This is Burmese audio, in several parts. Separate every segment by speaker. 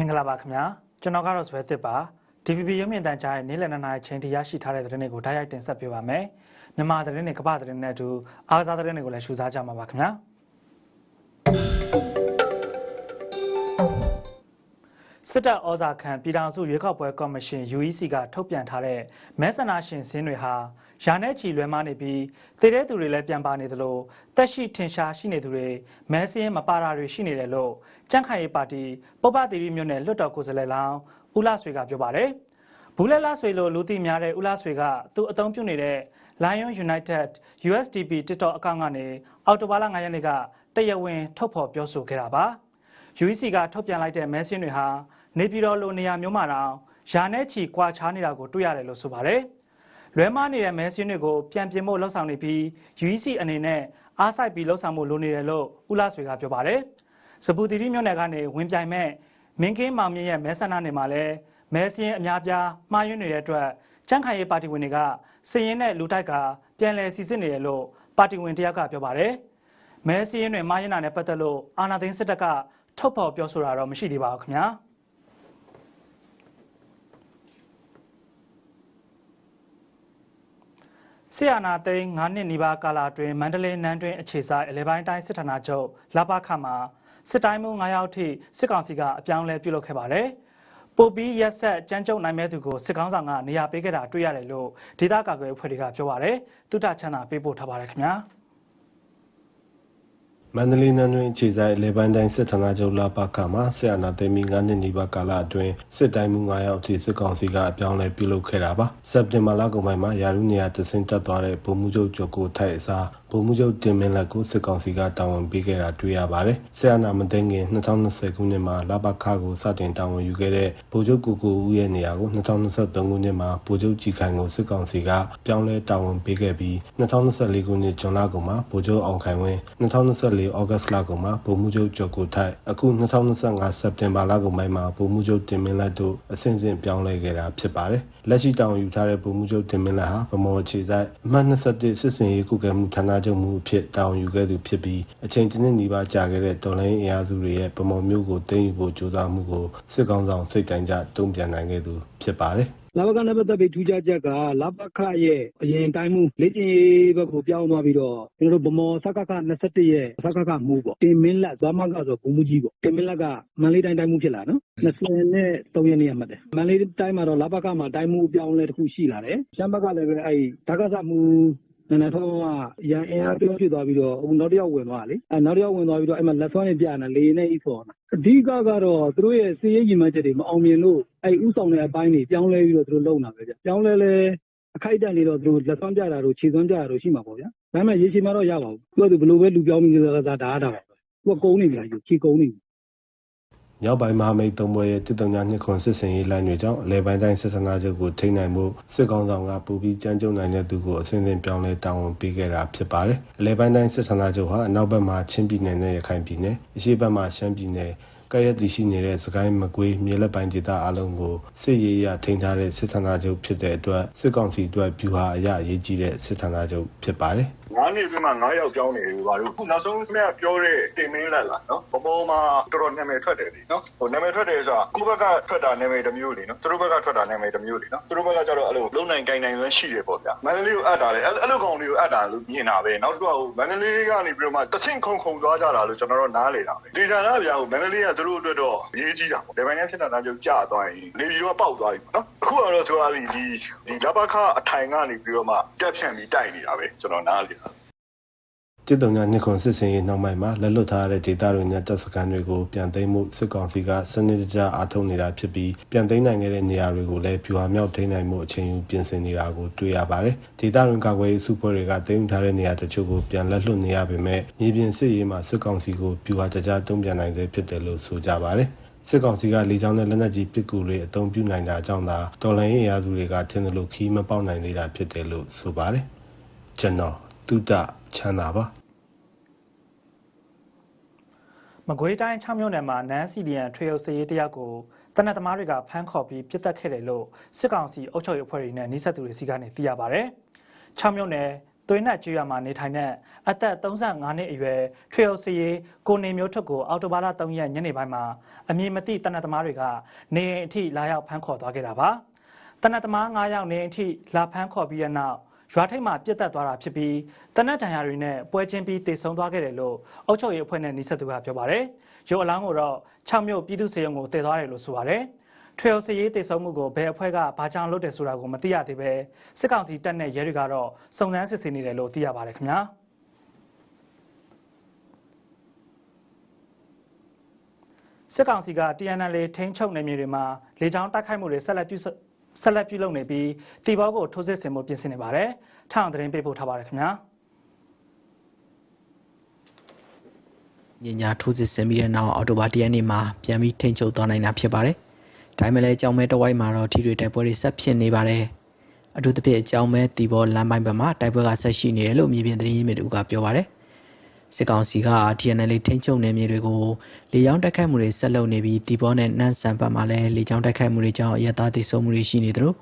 Speaker 1: င်္ဂလာပါခင်ဗျာကျွန်တော်ကတော့ဇွဲသစ်ပါ DVB ရုပ်မြင်သံကြားရဲ့နေ့လည်နှစ်နာရီချိန်ထိရရှိထားတဲ့သတင်းတွေကိုဓာတ်ရိုက်တင်ဆက်ပေးပါမယ်မြန်မာသတင်းတွေကမ္ဘာသတင်းတွေနဲ့အတူအားကစားသတင်းတွေကိုလည်းရှုစားကြမှာပါခင်ဗျာ စစ်တပ်ဩဇာခံပြည်ထောင်စုရွေးကောက်ပွဲကော်မရှင် UEC ကထုတ်ပြန်ထားတဲ့မဲဆန္ဒရှင်စင်းတွေဟာရာနဲ့ချီလွဲမားနေပြီးတည်တဲ့သူတွေလည်းပြန်ပါနေသလိုတက်ရှိထင်ရှားရှိနေသူတွေမဲစင်းမပါတာတွေရှိနေတယ်လို့ကြန့်ခိုင်ရေးပါတီပုပ္ပတိရိမြို့နယ်လွတ်တော်ကိုယ်စားလှယ်လောင်းဦးလာဆွေကပြောပါတယ်။ဘူးလက်လာဆွေလို့လူသိများတဲ့ဦးလာဆွေကသူအသုံးပြုနေတဲ့ Lion United USDP TikTok အကောင့်ကနေအော်တိုဘာလ9ရက်နေ့ကတရားဝင်ထုတ်ဖော်ပြောဆိုခဲ့တာပါ။ UEC ကထုတ်ပြန်လိုက်တဲ့မဲစင်းတွေဟာနေပြည်တော်လိုနေရာမျိုးမှာတောင်ယာနဲ့ချီကွာခြားနေတာကိုတွေ့ရတယ်လို့ဆိုပါတယ်။လွဲမားနေတဲ့မဲစင်းတွေကိုပြန်ပြင်ဖို့လှုံ့ဆော်နေပြီး UEC အနေနဲ့အားစိုက်ပြီးလှုံ့ဆော်မှုလိုနေတယ်လို့ဦးလာဆွေကပြောပါတယ်။စပူတီရီမြို့နယ်ကနေဝင်ပြိုင်မဲ့မင်းကင်းမောင်မြင့်ရဲ့မဲဆန္ဒနယ်မှာလည်းမဲစင်းအများပြားမှားယွင်းနေတဲ့အတွက်ချမ်းခိုင်ရေးပါတီဝင်တွေကစည်ရင်နဲ့လူတိုက်ကပြန်လည်စီစစ်နေတယ်လို့ပါတီဝင်တယောက်ကပြောပါတယ်။မဲစင်းတွေမှားယွင်းတာနဲ့ပတ်သက်လို့အာနာသိန်းစစ်တပ်က ထုတ်ဖော်ပြောဆိုတာတော့မရှိသေးပါဘူးခင်ဗျာ။ဆီယနာသိန်း9နှစ်နီးပါးကာလအတွင်းမန္တလေးနန်းတွင်အခြေဆိုင်အလဲပိုင်းတိုင်းစစ်ဌာနချုပ်လပခမှာစစ်တိုင်းမှု9ရောက်ထိစစ်ကောင်စီကအပြောင်းလဲပြုလုပ်ခဲ့ပါတယ်။ပိုပြီးရက်ဆက်ကြမ်းကြုတ်နိုင်မဲ့သူကိုစစ်ကောင်းဆောင်ကနေရာပေးခဲ့တာတွေ့ရတယ်လို့ဒေသကာကွယ်အဖွဲ့တွေကပြောပါတယ်။တုတချမ်းသာပေးပို့ထားပါတယ်ခင်ဗျာ။
Speaker 2: မန္တလေးနန်းတွင်ခြေဆိုင်လေပိုင်းတိုင်းစစ်ဌာနချုပ်လာပါကမှာဆရာနာသိမ်းပြီး9နှစ်နီးပါးကာလအတွင်းစစ်တိုင်းမှု9ရောက်အထိစစ်ကောင်စီကအပြောင်းလဲပြုလုပ်ခဲ့တာပါစက်တင်ဘာလကုန်ပိုင်းမှာယာရုနေရာတဆင့်တက်သွားတဲ့ဗိုလ်မှူးချုပ်ကျော်ကိုထိုက်အစားဗိုလ်မှူးချုပ်တင်မင်းလက်ကိုစစ်ကောင်စီကတာဝန်ပေးခဲ့တာတွေ့ရပါတယ်ဆရာနာမသိမ်းခင်2020ခုနှစ်မှာလာပါခကိုစတင်တာဝန်ယူခဲ့တဲ့ဗိုလ်ချုပ်ကိုကိုဦးရဲ့နေရာကို2023ခုနှစ်မှာဗိုလ်ချုပ်ကြည်ခိုင်ကိုစစ်ကောင်စီကပြောင်းလဲတာဝန်ပေးခဲ့ပြီး2024ခုနှစ်ဇွန်လကုန်မှာဗိုလ်ချုပ်အောင်ခိုင်ဝင်း2024ဩဂတ်စ်လကုန်မှာဗိုလ်မှူးချုပ်ကျော်ကိုထိုက်အခု2025စက်တင်ဘာလကုန်ပိုင်းမှာဗိုလ်မှူးချုပ်တင်မင်းလက်တို့အဆင့်ဆင့်ပြောင်းလဲခဲ့တာဖြစ်ပါတယ်လက်ရှိတာဝန်ယူထားတဲ့ဗိုလ်မှူးချုပ်တင်မင်းလက်ဟာဗမော်ခြေဆိုင်အမှတ်21စစ်စင်ရေးကုကဲမှုဌာနချုပ်မှုအဖြစ်တာဝန်ယူခဲ့သူဖြစ်ပြီးအချိန်တစ်နှစ်နီးပါးကြာခဲ့တဲ့တော်လိုင်းအင်အားစုတွေရဲ့ဗမော်မျိုးကိုသိမ်းယူဖို့ကြိုးစားမှုကိုစစ်ကောင်ဆောင်စိတ်တိုင်းကြတုံ့ပြန်နိုင်ခဲ့သူဖြစ်ပါတယ်
Speaker 3: လဘကနဲ့ပတ်သက်ပြီးထူးခြားချက်ကလဘခရဲ့အရင်တိုင်းမှုလေ့ကျင့်ရေးဘက်ကိုပြောင်းသွားပြီးတော့ကျွန်တော်တို့ဗမော်စကခ21ရဲ့စကခမှုပေါ့တင်မင်းလက်ဇွာမကဆိုဘုံမူကြီးပေါ့တင်မင်းလက်ကမန္တလေးတိုင်းတိုင်းမှုဖြစ်လာနော်20နဲ့3ရက်နေ့မှတ်တယ်မန္တလေးတိုင်းမှာတော့လဘကမှာတိုင်းမှုအပြောင်းလဲတစ်ခုရှိလာတယ်ရှမ်းဘက်ကလည်းပဲအဲ့ဓာကစမှု နန္ဒထောကရန်အင်အားပြုံးဖြစ်သွားပြီးတော့ဟိုနောက်တစ်ယောက်ဝင်သွားလေအဲနောက်တစ်ယောက်ဝင်သွားပြီးတော့အဲ့မှာလက်ဆွမ်းနေပြနေလေနဲ့ဤဆော်နာအဓိကကတော့သူတို့ရဲ့စီးရေးညီမချက်တွေမအောင်မြင်လို့အဲ့ဥဆောင်တဲ့အပိုင်းတွေပြောင်းလဲပြီးတော့သူတို့လုံတာပဲဗျပြောင်းလဲလဲအခိုက်အတန့်လေးတော့သူတို့လက်ဆွမ်းပြတာတို့ခြေဆွမ်းပြတာတို့ရှိမှာပေါ့ဗျာဒါပေမဲ့ရေရှည်မှာတော့ရပါဘူးသူကသူဘယ်လိုပဲလူပြောင်းပြီးကစားဒါအားတာပါသူကကုန်းနေပြီလားခြေကုန်းနေပြီ
Speaker 2: မြောက်ပိုင်းမဟာမိတ်သုံးဘွဲရဲ့တစ်တုံညာနှစ်ခွန်စစ်စင်ရေးလိုင်းတွေကြောင့်အလဲပိုင်းတိုင်းစစ်စနာချုပ်ကိုထိန်းနိုင်မှုစစ်ကောင်ဆောင်ကပူပြီးကြမ်းကြုတ်နိုင်တဲ့သူကိုအစဉ်စဉ်ပြောင်းလဲတာဝန်ပေးခဲ့တာဖြစ်ပါတယ်။အလဲပိုင်းတိုင်းစစ်စနာချုပ်ဟာအနောက်ဘက်မှာချင်းပြည်နယ်နဲ့ရခိုင်ပြည်နယ်အရှေ့ဘက်မှာရှမ်းပြည်နယ် ကရည်တည်ရှိနေတဲ့စကိုင်းမကွေးမြေလက်ပိုင်းဒေသအလုံးကိုစစ်ရေးရထိန်းထားတဲ့စစ်ဌာနချုပ်ဖြစ်တဲ့အတွက်စစ်ကောင်စီအတွက်ဗျူဟာအရအရေးကြီးတဲ့စစ်ဌာနချုပ်ဖြစ်ပါတယ်။
Speaker 4: ငါးနှစ်ပြည့်မှာငါးယောက်ပြောင်းနေပြီဘာလို့ခုနောက်ဆုံးခင်ဗျာပြောတဲ့တင်မင်းလက်လာနော်ဘပေါ်မှာတော်တော်နာမည်ထွက်တယ်လीနော်ဟိုနာမည်ထွက်တယ်ဆိုတာကိုယ့်ဘက်ကထွက်တာနာမည်တစ်မျိုးလीနော်သူတို့ဘက်ကထွက်တာနာမည်တစ်မျိုးလीနော်သူတို့ဘက်ကကျတော့အဲ့လိုလုံနိုင်ကိုင်နိုင်လွန်းရှိတယ်ပေါ့ဗျာမန္တလေးကိုအပ်တာလေအဲ့အဲ့လိုကောင်တွေကိုအပ်တာလို့မြင်တာပဲနောက်တစ်ခုကဟိုမန္တလေးကနေပြီးတော့မှတဆင့်ခုံခုံသွားကြတာလို့ကျွန်တော်တို့နားလေတာပဲဒီဌာနဗျာဟိုမန္တလေးကသူတို့အတွက်တော့အရေးကြီးတာပေါ့ဒီပိုင်းနဲ့စစ်တပ်သားချုပ်ကြာသွားရင်နေပြီးတော့ပေါက်သွားပြီပေါ့နော်အခုကတော့သူကဒီဒီလဘခအထိုင်ကနေပြီးတော့မှတက်ဖြန့်ပြီးတိုက်နေတာပဲကျွန်တော်နားလေတာ
Speaker 2: တစ်တုံညာနှစ်ခွန်စစ်စင်ရေးနောက်ပိုင်းမှာလက်လွတ်ထားတဲ့ဒေသတွေနဲ့တပ်စခန်းတွေကိုပြန်သိမ်းမှုစစ်ကောင်စီကစနစ်တကျအားထုတ်နေတာဖြစ်ပြီးပြန်သိမ်းနိုင်ခဲ့တဲ့နေရာတွေကိုလည်းပြူဟာမြောက်ထိန်းနိုင်မှုအချိန်ယူပြင်ဆင်နေတာကိုတွေ့ရပါတယ်။ဒေသတွင်ကာကွယ်ရေးစုဖွဲ့တွေကသိမ်းထားတဲ့နေရာတချို့ကိုပြန်လက်လွတ်နေရပေမဲ့မြေပြင်စစ်ရေးမှာစစ်ကောင်စီကိုပြူဟာတကြားတုံ့ပြန်နိုင်သေးဖြစ်တယ်လို့ဆိုကြပါတယ်။စစ်ကောင်စီကလေကြောင်းနဲ့လက်နက်ကြီးပစ်ကူတွေအုံပြုနိုင်တာကြောင့်သာတော်လိုင်းရေးအရာစုတွေကထင်သလိုခီးမပေါက်နိုင်သေးတာဖြစ်တယ်လို့ဆိုပါတယ်။ကျွန်တော်တုဒ္ဒ ချမ်းသာပါ
Speaker 1: မကွေးတိုင်း6မြို့နယ်မှာနန်းစီဒီယန်ထွေအုပ်စရေးတယောက်ကိုတနက်သမားတွေကဖမ်းခေါ်ပြီးပြစ်တက်ခဲ့တယ်လို့စစ်ကောင်စီအုပ်ချုပ်ရေးအဖွဲ့တွေနဲ့နှိစက်သူတွေစီကနေသိရပါဗျ။6မြို့နယ်သွေးနက်ကျွေးရမှာနေထိုင်တဲ့အသက်35နှစ်အရွယ်ထွေအုပ်စရေးကိုနေမျိုးထွတ်ကိုအော်တိုဘာလ3ရက်ညနေပိုင်းမှာအမည်မသိတနက်သမားတွေကနေအိမ်အထိလာရောက်ဖမ်းခေါ်သွားခဲ့တာပါတနက်သမား9ယောက်နေအိမ်အထိလာဖမ်းခေါ်ပြီးတဲ့နောက် ရွာထိပ်မှာပြစ်တက်သွားတာဖြစ်ပြီးတနက်တန်ရာတွေနဲ့ပွဲချင်းပြီးတေဆုံးသွားခဲ့တယ်လို့အုပ်ချုပ်ရေးအဖွဲ့နဲ့နှိဆက်သူကပြောပါတယ်ရုပ်အလောင်းကိုတော့6မြို့ပြည်သူ့စေယုံကိုတည်သွားတယ်လို့ဆိုပါတယ်ထွေအုပ်စရေးတေဆုံးမှုကိုဘယ်အဖွဲ့ကဘာကြောင့်လုပ်တယ်ဆိုတာကိုမသိရသေးပဲစစ်ကောင်စီတပ်နဲ့ရဲတွေကတော့စုံစမ်းစစ်ဆေးနေတယ်လို့သိရပါတယ်ခင်ဗျာစစ်ကောင်စီက TNL ထိန်းချုပ်နေမြေတွေမှာလေကြောင်းတိုက်ခိုက်မှုတွေဆက်လက်ပြု ဆက်လက်ပြုလုပ်နေပြီးတီဘောကိုထိုးစစ်ဆင်မှုပြင်ဆင်နေပါတယ်။ထောင်သတင်းပေးပို့ထားပါတယ်ခင်ဗျာ။
Speaker 5: ညညာထိုးစစ်ဆင်ပြီးတဲ့နောက်အော်တိုဘာတရက်နေ့မှာပြန်ပြီးထိန်းချုပ်သွားနိုင်တာဖြစ်ပါတယ်။ဒါပေမဲ့လည်းအကြောင်းမဲတဝိုက်မှာတော့ထိတွေ့တိုက်ပွဲတွေဆက်ဖြစ်နေပါတယ်။အထူးသဖြင့်အကြောင်းမဲတီဘောလမ်းပိုင်းဘက်မှာတိုက်ပွဲကဆက်ရှိနေတယ်လို့မြေပြင်သတင်းရင်းမြစ်တို့ကပြောပါတယ်။ စစ်ကောင်စီက TNL ထိန်းချုပ်နယ်မြေတွေကိုလေကြောင်းတိုက်ခိုက်မှုတွေဆက်လုပ်နေပြီးတီဘောနဲ့နှမ်းဆန်ဘက်မှာလည်းလေကြောင်းတိုက်ခိုက်မှုတွေကြောင့်ရတာတိစုံမှုတွေရှိနေသလို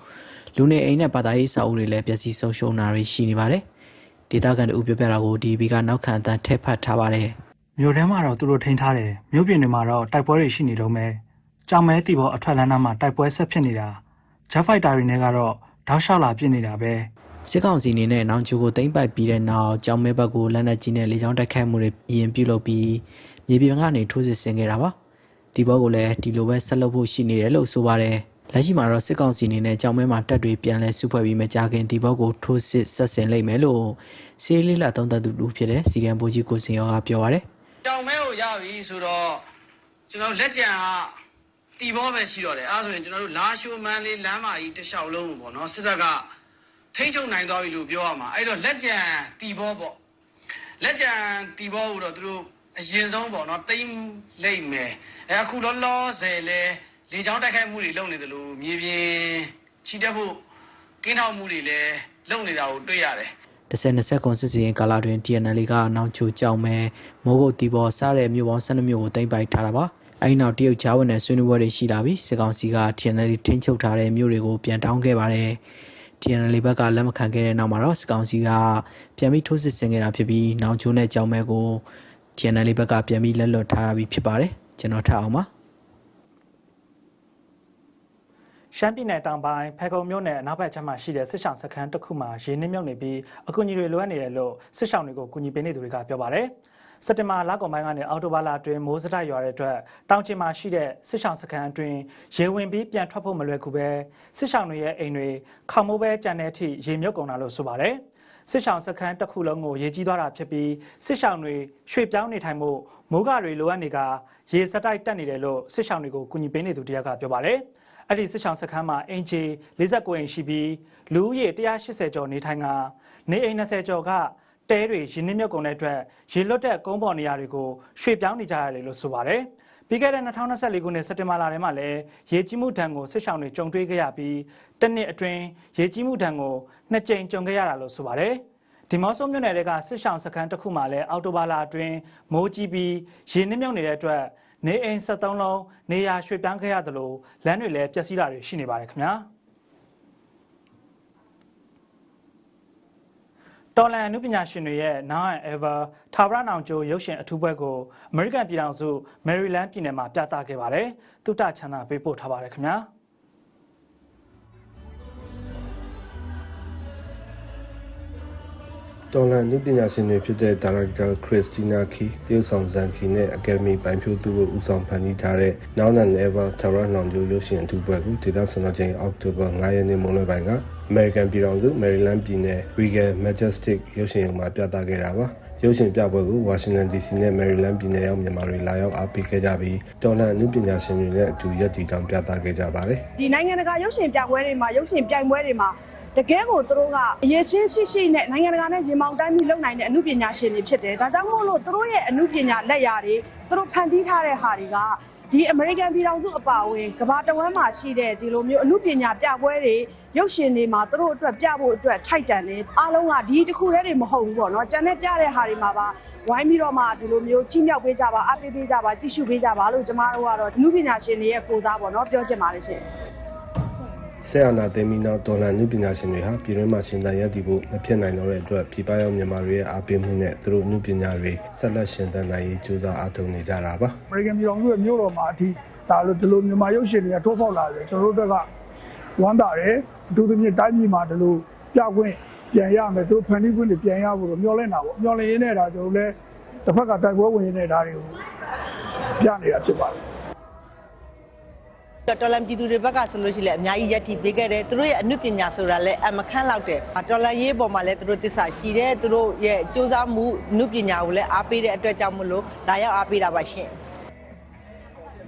Speaker 5: လူနေအိမ်နဲ့ဘာသာရေးစာအုပ်တွေလည်းပျက်စီးဆုံးရှုံးတာတွေရှိနေပါတယ်။ဒေသခံတို့ပြောပြတာကို DB ကနောက်ခံအတန်းထည့်ဖတ်ထားပါတယ်။
Speaker 1: မြို့ထဲမှာတော့သူတို့ထိန်းထားတယ်မြို့ပြင်တွေမှာတော့တိုက်ပွဲတွေရှိနေတော့မယ်ကြောင်မဲတီဘောအထွက်လမ်းနားမှာတိုက်ပွဲဆက်ဖြစ်နေတာဂျက်ဖိုက်တာတွေနဲ့ကတော့တောက်လျှောက်လာပြစ်နေတာပဲ
Speaker 5: စစ်ကောင်စီအနေနဲ့နောင်ချိုကိုသိမ်းပိုက်ပြီးတဲ့နောက်ကြောင်မဲဘက်ကိုလက်နက်ကြီးနဲ့လေကြောင်းတိုက်ခိုက်မှုတွေအရင်ပြုလုပ်ပြီးမြေပြင်ကနေထိုးစစ်ဆင်ခဲ့တာပါဒီဘောကိုလည်းဒီလိုပဲဆက်လုပ်ဖို့ရှိနေတယ်လို့ဆိုပါတယ်လက်ရှိမှာတော့စစ်ကောင်စီအနေနဲ့ကြောင်မဲမှာတပ်တွေပြန်လဲစုဖွဲ့ပြီးမကြခင်ဒီဘောကိုထိုးစစ်ဆက်ဆင်လိုက်မယ်လို့စီးလေးလာသုံးသက်သူလူဖြစ်တဲ့စီရန်ဘိုကြီးကိုစင်ရောကပြောပါတယ်
Speaker 6: တောင်မဲကိုရပြီဆိုတော့ကျွန်တော်တို့လက်ကြံကတီဘောပဲရှိတော့တယ်အဲဒါဆိုရင်ကျွန်တော်တို့လာရှိုးမန်းလေးလမ်းမကြီးတစ်လျှောက်လုံးကိုပေါ့နော်စစ်တပ်က ထိန်းချုပ်နိုင်သွားပြီလို့ပြောရမှာအဲ့တော့လက်ကြံတီဘောပေါ့လက်ကြံတီဘောကိုတော့သူတို့အရင်ဆုံးပေါ့နော်တိမ့်လိုက်မယ်အဲအခုလောလောဆယ်လဲလေချောင်းတိုက်ခိုက်မှုတွေလုပ်နေတယ်လို့မြေပြင်ချီတက်ဖို့ကင်းထောက်မှုတွေလည်းလုပ်နေတာကိုတွေ့ရတယ်
Speaker 5: 10 20ခွန်စစ်စင်ကာလာတွင် TNL ကနောင်ချိုကြောင်မဲမိုးကုတ်တီဘောစားတဲ့မြို့ပေါင်း12မြို့ကိုသိမ်းပိုက်ထားတာပါအဲဒီနောက်တရုတ်ချားဝင်တဲ့ဆွေးနွေးပွဲတွေရှိလာပြီးစစ်ကောင်စီက TNL ထိန်းချုပ်ထားတဲ့မြို့တွေကိုပြန်တောင်းခဲ့ပါတယ် TNL ဘက်ကလက်မခံခဲ့တဲ့နောက်မှာတော့စစ်ကောင်စီကပြန်ပြီးထိုးစစ်ဆင်ခဲ့တာဖြစ်ပြီးနောင်ချိုနဲ့ကြောင်မဲကို TNL ဘက်ကပြန်ပြီးလက်လွတ်ထားပြီးဖြစ်ပါတယ်ကျွန်တော်ထပ်အောင်ပါ
Speaker 1: ရှမ်းပြည်နယ်တောင်ပိုင်းဖဲခုံမြို့နယ်အနောက်ဘက်ခြမ်းမှာရှိတဲ့စစ်ဆောင်စခန်းတစ်ခုမှာရေနစ်မြုပ်နေပြီးအကူအညီတွေလိုအပ်နေတယ်လို့စစ်ဆောင်တွေကိုကူညီပေးနေသူတွေကပြောပါတယ် စက်တင်ဘာလကုန်ပိုင်းကနေအောက်တိုဘာလအတွင်းမိုးစတိုက်ရွာတဲ့အတွက်တောင်ကျင်မှာရှိတဲ့စစ်ဆောင်စခန်းအတွင်းရေဝင်ပြီးပြန်ထွက်ဖို့မလွယ်ကူပဲစစ်ဆောင်တွေရဲ့အိမ်တွေခေါမိုးပဲကြံတဲ့အထိရေမြုပ်ကုန်တာလို့ဆိုပါတယ်စစ်ဆောင်စခန်းတစ်ခုလုံးကိုရေကြီးသွားတာဖြစ်ပြီးစစ်ဆောင်တွေရွှေ့ပြောင်းနေထိုင်မှုမိုးကတွေလိုအပ်နေကရေစတိုက်တက်နေတယ်လို့စစ်ဆောင်တွေကိုကူညီပေးနေသူတယောက်ကပြောပါတယ်အဲ့ဒီစစ်ဆောင်စခန်းမှာအင်ဂျီ49အိမ်ရှိပြီးလူဦးရေ180ကျော်နေထိုင်ကနေအိမ်20ကျော်က တဲတွေရင်းနှီးမြုပ်ကုန်တဲ့အတွက်ရေလွတ်တဲ့ကုန်းပေါ်နေရာတွေကိုရွှေ့ပြောင်းနေကြရတယ်လို့ဆိုပါတယ်။ပြီးခဲ့တဲ့2024ခုနှစ်စက်တင်ဘာလထဲမှာလည်းရေကြီးမှုဒဏ်ကိုစစ်ဆောင်တွေကြုံတွေ့ခဲ့ရပြီးတစ်နှစ်အတွင်းရေကြီးမှုဒဏ်ကိုနှစ်ကြိမ်ကြုံခဲ့ရတာလို့ဆိုပါတယ်။ဒီမော့ဆိုမြို့နယ်ကစစ်ဆောင်စခန်းတစ်ခုမှာလည်းအော်တိုဘာလအတွင်းမိုးကြီးပြီးရေနှိမ့်မြုပ်နေတဲ့အတွက်နေအိမ်73လုံးနေရာရွှေ့ပြောင်းခဲ့ရသလိုလမ်းတွေလည်းပျက်စီးတာတွေရှိနေပါတယ်ခင်ဗျာ တော်လန်အနုပညာရှင်တွေရဲ့ Now and Ever ထာဝရနောင်ကျိုးရုပ်ရှင်အထူးပွဲကိုအမေရိကန်ပြည်ထောင်စုမယ်ရီလန်းပြည်နယ်မှာပြသခဲ့ပါတယ်။တုတချမ်းသာပေးပို့ထားပါတယ်ခင်ဗျာ။
Speaker 2: တော်လန်နုပညာရှင်တွေဖြစ်တဲ့ဒါရိုက်တာခရစ်စတီနာခီတရုတ်ဆောင်ဇန်ခီနဲ့အကယ်ဒမီပိုင်ဖြိုးသူတို့ဦးဆောင်ဖန်တီးထားတဲ့ Now and Ever ထာဝရနောင်ကျိုးရုပ်ရှင်အထူးပွဲကိုဒေသစံတော်ချိန်အောက်တိုဘာ9ရက်နေ့မွန်းလွဲပိုင်းကအမေရိကန်ပြည်ထောင်စုမယ်ရီလန်းပြည်နယ် Regal Majestic ရုပ်ရှင်ရုံမှာပြသခဲ့တာပါရုပ်ရှင်ပြပွဲကိုဝါရှင်တန် DC နဲ့မယ်ရီလန်းပြည်နယ်ရောက်မြန်မာတွေလာရောက်အားပေးခဲ့ကြပြီးတော်လန်အနုပညာရှင်တွေနဲ့အတူရက်တီကြောင်ပြသခဲ့ကြပါတယ်
Speaker 7: ဒီနိုင်ငံတကာရုပ်ရှင်ပြပွဲတွေမှာရုပ်ရှင်ပြိုင်ပွဲတွေမှာ တကယ်ကိုသူတို့ကအရေးချင်းရှိရှိနဲ့နိုင်ငံတကာနဲ့ရင်မောင်တိုင်းပြီးလုပ်နိုင်တဲ့အမှုပညာရှင်တွေဖြစ်တယ်။ဒါကြောင့်မို့လို့သူတို့ရဲ့အမှုပညာလက်ရာတွေသူတို့ဖန်တီးထားတဲ့ဟာတွေကဒီအမေရိကန်ပြည်ထောင်စုအပါအဝင်ကမ္ဘာတဝန်းမှာရှိတဲ့ဒီလိုမျိုးအမှုပညာပြပွဲတွေရုပ်ရှင်တွေမှာသူတို့အတွက်ပြဖို့အတွက်ထိုက်တန်တယ်အားလုံးကဒီတစ်ခုတည်းတွေမဟုတ်ဘူးပေါ့နော်။ကြံတဲ့ပြတဲ့ဟာတွေမှာပါဝိုင်းပြီးတော့မှဒီလိုမျိုးချီးမြှောက်ပေးကြပါအားပေးပေးကြပါကြည့်ရှုပေးကြပါလို့ကျမတို့ကတော့အမှုပညာရှင်တွေရဲ့ကိုယ်စားပေါ့နော်ပြောချင်ပါတယ်ရှင်။
Speaker 2: ဆက်အာဏာသိမ်းပြီးနောက်ဒေါ်လာနုပညာရှင်တွေဟာပြည်တွင်းမှာရှင်သန်ရပ်တည်ဖို့မဖြစ်နိုင်တော့တဲ့အတွက်ပြည်ပရောက်မြန်မာတွေရဲ့အားပေးမှုနဲ့သူတို့နုပညာတွေဆက်လက်ရှင်သန်နိုင်ရေးကြိုးစားအားထုတ်နေကြတာပါ
Speaker 8: အမေရိကန်ပြည်ထောင်စုရဲ့မြို့တော်မှာအထိဒါလိုဒီလိုမြန်မာရုပ်ရှင်တွေကထိုးဖောက်လာတယ်ကျွန်တော်တို့ဘက်ကဝမ်းသာတယ်အထူးသဖြင့်တိုင်းပြည်မှာဒီလိုပြခွင့်ပြန်ရမယ်သူတို့ဖန်တီးခွင့်တွေပြန်ရဖို့တော့မျှော်လင့်တာပေါ့မျှော်လင့်ရင်းနဲ့ဒါကျွန်တော်တို့လည်းတစ်ဖက်ကတိုက်ပွဲဝင်ရင်းနဲ့ဒါတွေကိုပြနေတာဖြစ်ပါတယ်
Speaker 9: တော်လန်ပြည်သူတွေဘက်ကဆိုလို့ရှိရင်လည်းအများကြီးယက်တီပေးခဲ့တယ်သူတို့ရဲ့အနုပညာဆိုတာလည်းအမခန့်လောက်တယ်တော်လန်ရေးပေါ်မှာလည်းသူတို့တစ္ဆာရှိတယ်သူတို့ရဲ့စ조사မှုအနုပညာကိုလည်းအားပေးတဲ့အတွက်ကြောင့်မလို့ဒါရောက်အားပေးတာပါရှင်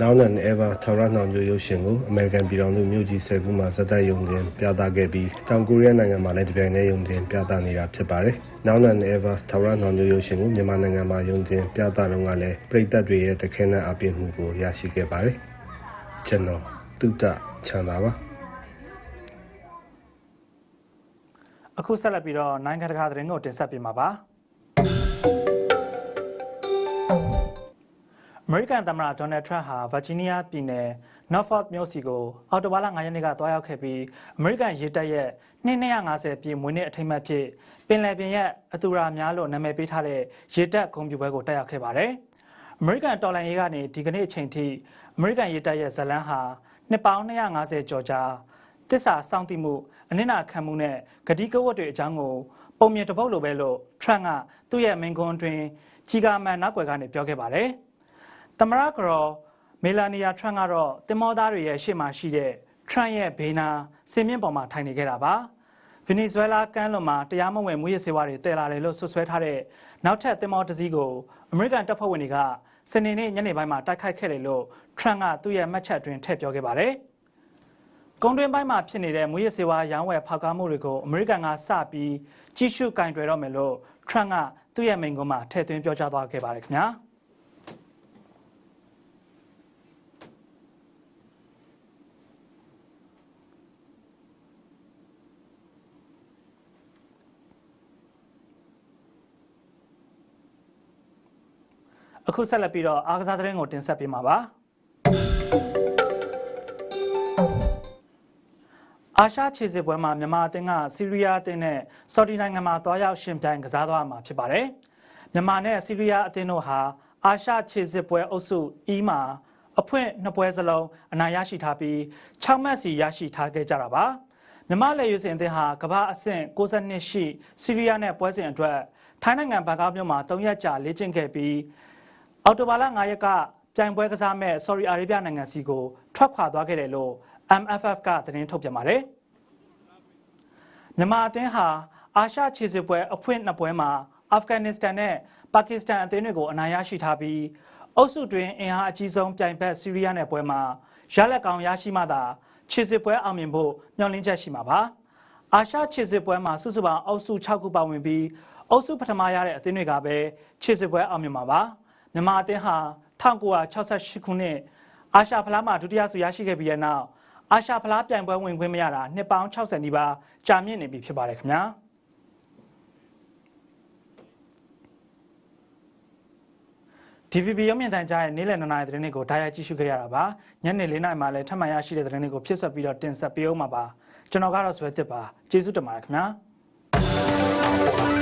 Speaker 2: Now and Ever ထာဝရနောင်မျိုးရုပ်ရှင်ကိုအမေရိကန်ပြည်ထောင်စုမြို့ကြီး၁၀ခုမှာဇက်တိုက်ရုံတင်ပြသခဲ့ပြီးတောင်ကိုရီးယားနိုင်ငံမှာလည်းတပြိုင်တည်းရုံတင်ပြသနေတာဖြစ်ပါတယ်။ Now and Ever ထာဝရနောင်မျိုးရုပ်ရှင်ကိုမြန်မာနိုင်ငံမှာရုံတင်ပြသတုန်းကလည်းပြည်သက်တွေရဲ့တခဲနဲ့အပြည့်မှုကိုရရှိခဲ့ပါတယ်။ကျွန်တော် တုဒ္ဒချမ်းသာပါ
Speaker 1: အခုဆက်လက်ပြီးတော့နိုင်ငံတကာသတင်းကိုတင်ဆက်ပေးမှာပါအမေရိကန်သမ္မတဒေါ်နယ်ထရန့်ဟာဗာဂျီးနီးယားပြည်နယ် Norfolk မြို့စီကိုအော်တိုဘာလ9ရက်နေ့ကတွားရောက်ခဲ့ပြီးအမေရိကန်ရေတပ်ရဲ့250ပြည့်မွေးနေ့အထိမ်းအမှတ်ဖြစ်ပင်လယ်ပြင်ရဲ့အတူရာများလို့နာမည်ပေးထားတဲ့ရေတပ်ဂုဏ်ပြုပွဲကိုတက်ရောက်ခဲ့ပါတယ်။အမေရိကန်တော်လှန်ရေးကနေဒီကနေ့အချိန်ထိအမေရိကန်ရေတပ်ရဲ့ဇလန်းဟာ နှစ်ပေါင်း250ကျော်ကြာတစ္ဆာစောင့်တိမှုအနစ်နာခံမှုနဲ့ဂတိကဝတ်တွေအကြောင်းကိုပုံမြင်တစ်ပုတ်လိုပဲလို့ထရန့်ကသူ့ရဲ့မိန့်ခွန်းအတွင်းကြီးကာမန်နောက်ွယ်ကနေပြောခဲ့ပါတယ်။သမ္မတကတော်မေလာနီယာထရန့်ကတော့တင်မောသားတွေရဲ့ရှေ့မှာရှိတဲ့ထရန့်ရဲ့ဘေးနာစင်မြင့်ပေါ်မှာထိုင်နေခဲ့တာပါ။ဗင်နီဇွဲလားကမ်းလွန်မှာတရားမဝင်မူရစ်ဆေးဝါးတွေတည်လာတယ်လို့ဆွဆွဲထားတဲ့နောက်ထပ်တင်မောတစ်စီးကိုအမေရိကန်တပ်ဖွဲ့ဝင်တွေကစနေနေ့ညနေပိုင်းမှာတိုက်ခိုက်ခဲ့တယ်လို့ ထရန့်ကသူ့ရဲ့မှတ်ချက်အတွင်းထည့်ပြောခဲ့ပါတယ်။ကုန်းတွင်းပိုင်းမှာဖြစ်နေတဲ့မူရစ်ဆေးဝါးရောင်းဝယ်ဖောက်ကားမှုတွေကိုအမေရိကန်ကစပြီးကြီးစုကင်တွယ်တော့မယ်လို့ထရန့်ကသူ့ရဲ့မိန့်ခွန်းမှာထည့်သွင်းပြောကြားသွားခဲ့ပါတယ်ခင်ဗျာ။အခုဆက်လက်ပြီးတော့အားကစားသတင်းကိုတင်ဆက်ပေးမှာပါ အာရှခြေစစ်ပွဲမှာမြန်မာအသင်းကစီးရီးယားအသင်းနဲ့ဆော်ဒီနိုင်ငံမှာတွားရောက်ရှင်ပြိုင်ကစားသွားမှာဖြစ်ပါတယ်မြန်မာနဲ့စီးရီးယားအသင်းတို့ဟာအာရှခြေစစ်ပွဲအုပ်စု E မှာအဖွင့်နှစ်ပွဲစလုံးအနိုင်ရရှိထားပြီး6မှတ်စီရရှိထားခဲ့ကြတာပါမြန်မာလက်ရွေးစင်အသင်းဟာကမ္ဘာအဆင့်62ရှိစီးရီးယားနဲ့ပွဲစဉ်အတွက်ထိုင်းနိုင်ငံဘန်ကောက်မြို့မှာ3ရက်ကြာလေ့ကျင့်ခဲ့ပြီးအော်တိုဘာလ9ရက်က ပြိုင်ပွဲကစားမဲ့ Saudi Arabia နိုင်ငံစီကိုထွက်ခွာသွားခဲ့တယ်လို့ MFF ကသတင်းထုတ်ပြန်ပါတယ်။မြန်မာအသင်းဟာအာရှခြေစစ်ပွဲအဖွင့်နှစ်ပွဲမှာအာဖဂန်နစ္စတန်နဲ့ပါကစ္စတန်အသင်းတွေကိုအနိုင်ရရှိထားပြီးအုပ်စုတွင်အင်အားအကြီးဆုံးပြိုင်ဘက်ဆီးရီးယားနယ်ပွဲမှာရလက်ကောင်ရရှိမှသာခြေစစ်ပွဲအောင်မြင်ဖို့မျှော်လင့်ချက်ရှိမှာပါ။အာရှခြေစစ်ပွဲမှာစုစုပေါင်းအုပ်စု6ခုပါဝင်ပြီးအုပ်စုပထမရတဲ့အသင်းတွေကပဲခြေစစ်ပွဲအောင်မြင်မှာပါ။မြန်မာအသင်းဟာ 1968ခုနှစ်အာရှဖလားမှာဒုတိယဆုရရှိခဲ့ပြီးတဲ့နောက်အာရှဖလားပြိုင်ပွဲဝင်ခွင့်မရတာနှစ်ပေါင်း60နီးပါးကြာမြင့်နေပြီဖြစ်ပါတယ်ခင်ဗျာ။ DVB ရုံမြင့်တန်ကြားရဲ့နေ့လယ်2နာရီသတင်းတွေကိုဓာတ်ရိုက်ကြည့်ရှုခဲ့ရတာပါညနေ4နာရီမှာလည်းထပ်မံရရှိတဲ့သတင်းတွေကိုဖြစ်ဆက်ပြီးတော့တင်ဆက်ပေးအောင်ပါပါကျွန်တော်ကတော့ဇွဲသစ်ပါကျေးဇူးတင်ပါတယ်ခင်ဗျာ